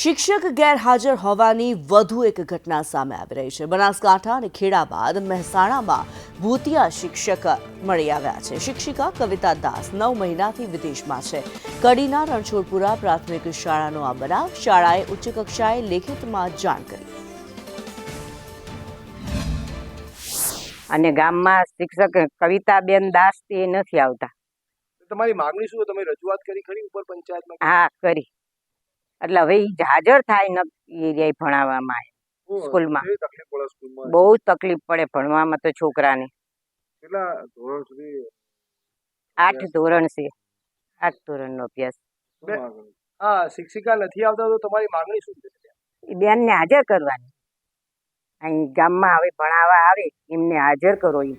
શિક્ષક ગેરહાજર હોવાની વધુ એક ઘટના સામે આવી રહી છે. બનાસકાંઠા અને ખેડા બાદ મહેસાણામાં ભૂતિયા શિક્ષક મળી આવ્યા છે. શિક્ષિકા કવિતા દાસ નવ મહિનાથી વિદેશમાં છે. કડીના રણછોડપુરા પ્રાથમિક શાળાનો આ બનાવ શાળાએ ઉચ્ચ કક્ષાએ લેખિતમાં જાણ કરી. અને ગામમાં શિક્ષક કવિતાબેન દાસ તે નથી આવતા. તમારી માંગણી શું તમે રજૂઆત કરી ખરી ઉપર પંચાયતમાં? હા કરી. એટલે હવે એ હાજર થાય ન એ ભણાવવામાં આવે સ્કૂલમાં. બહુ તકલીફ પડે ભણવામાં તો છોકરાને. આઠ ધોરણ છે આઠ ધોરણ ધોરણનો અભ્યાસ? હા શિક્ષિકા નથી આવતા તો તમારી માંગણી શું છે? બેન બેનને હાજર કરવાની. અહીં ગામમાં હવે ભણાવવા આવે એમને હાજર કરો ઈ.